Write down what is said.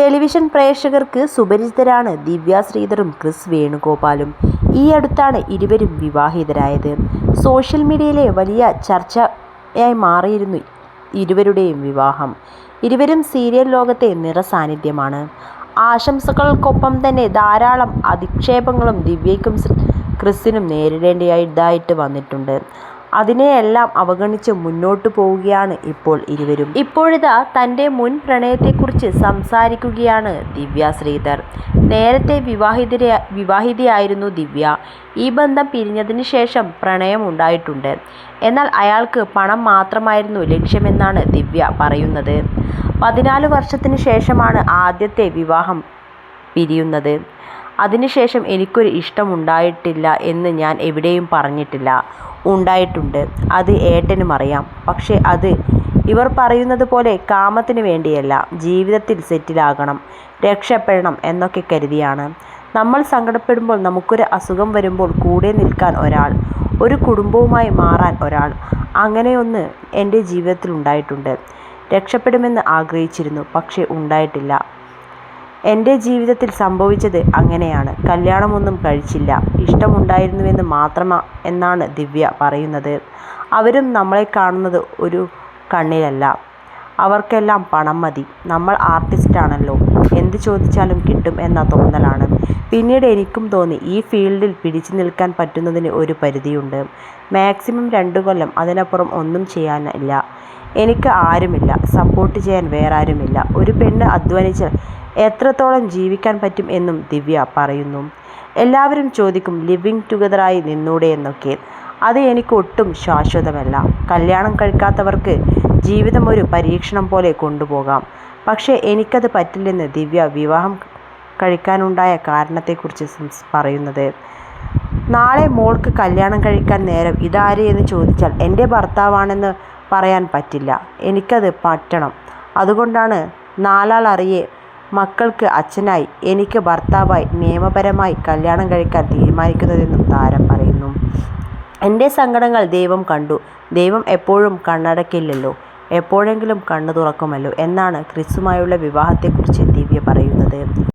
Television പ്രേക്ഷകർക്ക് സുപരിചിതരാണ് ദിവ്യ ശ്രീധറും Chris വേണുഗോപാലും. ഈ അടുത്താണ് ഇരുവരും വിവാഹിതരായത്. സോഷ്യൽ മീഡിയയിലെ വലിയ ചർച്ചയായി മാറിയിരുന്നു ഇരുവരുടെയും വിവാഹം. ഇരുവരും സീരിയൽ ലോകത്തെ നിറസാന്നിധ്യമാണ് ആശംസകൾക്കൊപ്പം തന്നെ ധാരാളം അധിക്ഷേപങ്ങളും ദിവ്യയ്ക്കും ക്രിസിനും നേരിടേണ്ടതായിട്ട് വന്നിട്ടുണ്ട്. അതിനെയെല്ലാം അവഗണിച്ച് മുന്നോട്ടു പോവുകയാണ് ഇപ്പോൾ ഇരുവരും. ഇപ്പോഴിതാ തന്റെ മുൻ പ്രണയത്തെക്കുറിച്ച് സംസാരിക്കുകയാണ് ദിവ്യ ശ്രീധർ. നേരത്തെ വിവാഹിതര വിവാഹിതയായിരുന്നു ദിവ്യ. ഈ ബന്ധം പിരിഞ്ഞതിന് ശേഷം പ്രണയം ഉണ്ടായിട്ടുണ്ട്. എന്നാൽ അയാൾക്ക് പണം മാത്രമായിരുന്നു ലക്ഷ്യമെന്നാണ് ദിവ്യ പറയുന്നത്. പതിനാല് വർഷത്തിന് ശേഷമാണ് ആദ്യത്തെ വിവാഹം പിരിയുന്നത്. അതിനുശേഷം എനിക്കൊരു ഇഷ്ടമുണ്ടായിട്ടില്ല എന്ന് ഞാൻ എവിടെയും പറഞ്ഞിട്ടില്ല. ഉണ്ടായിട്ടുണ്ട്. അത് ഏട്ടനും അറിയാം. പക്ഷേ അത് ഇവർ പറയുന്നത് പോലെ കാമത്തിന് വേണ്ടിയല്ല. ജീവിതത്തിൽ സെറ്റിലാകണം. രക്ഷപ്പെടണം എന്നൊക്കെ കരുതിയാണ്. നമ്മൾ സങ്കടപ്പെടുമ്പോൾ നമുക്കൊരു അസുഖം വരുമ്പോൾ കൂടെ നിൽക്കാൻ ഒരാൾ ഒരു കുടുംബവുമായി മാറാൻ ഒരാൾ അങ്ങനെയൊന്ന് എന്റെ ജീവിതത്തിൽ ഉണ്ടായിട്ടുണ്ട്. രക്ഷപ്പെടുമെന്ന് ആഗ്രഹിച്ചിരുന്നു. പക്ഷേ ഉണ്ടായിട്ടില്ല. എന്റെ ജീവിതത്തിൽ സംഭവിച്ചത് അങ്ങനെയാണ്. കല്യാണമൊന്നും കഴിച്ചില്ല. ഇഷ്ടമുണ്ടായിരുന്നുവെന്ന് മാത്രമാ എന്നാണ് ദിവ്യ പറയുന്നത്. അവരും നമ്മളെ കാണുന്നത് ഒരു കണ്ണിലല്ല. അവർക്കെല്ലാം പണം മതി. നമ്മൾ ആർട്ടിസ്റ്റാണല്ലോ എന്ത് ചോദിച്ചാലും കിട്ടും എന്ന തോന്നലാണ്. പിന്നീട് എനിക്കും തോന്നി ഈ ഫീൽഡിൽ പിടിച്ചു നിൽക്കാൻ പറ്റുന്നതിന് ഒരു പരിധിയുണ്ട്. മാക്സിമം രണ്ട് കൊല്ലം അതിനപ്പുറം ഒന്നും ചെയ്യാനില്ല എനിക്ക് ആരുമില്ല. സപ്പോർട്ട് ചെയ്യാൻ വേറാരുമില്ല. ഒരു പെണ്ണ് അധ്വാനിച്ച് എത്രത്തോളം ജീവിക്കാൻ പറ്റും എന്നും ദിവ്യ പറയുന്നു. എല്ലാവരും ചോദിക്കും ലിവിങ് ടുഗദറായി നിന്നൂടെ എന്നൊക്കെ. അത് എനിക്ക് ഒട്ടും ശാശ്വതമല്ല. കല്യാണം കഴിക്കാത്തവർക്ക് ജീവിതം ഒരു പരീക്ഷണം പോലെ കൊണ്ടുപോകാം. പക്ഷേ എനിക്കത് പറ്റില്ലെന്ന് ദിവ്യ വിവാഹം കഴിക്കാനുണ്ടായ കാരണത്തെക്കുറിച്ച് പറയുന്നത്. നാളെ മോൾക്ക് കല്യാണം കഴിക്കാൻ നേരം ഇതാര് എന്ന് ചോദിച്ചാൽ എന്റെ ഭർത്താവാണെന്ന് പറയാൻ പറ്റില്ല. എനിക്കത് പറ്റണം. അതുകൊണ്ടാണ് നാലാൾ അറിയെ മക്കൾക്ക് അച്ഛനായി എനിക്ക് ഭർത്താവായി നിയമപരമായി കല്യാണം കഴിക്കാൻ തീരുമാനിക്കുന്നതെന്നും താരം പറയുന്നു. എന്റെ സങ്കടങ്ങൾ ദൈവം കണ്ടു. ദൈവം എപ്പോഴും കണ്ണടക്കില്ലല്ലോ. എപ്പോഴെങ്കിലും കണ്ണു തുറക്കുമല്ലോ എന്നാണ് ക്രിസുമായുള്ള വിവാഹത്തെക്കുറിച്ച് ദിവ്യ പറയുന്നത്.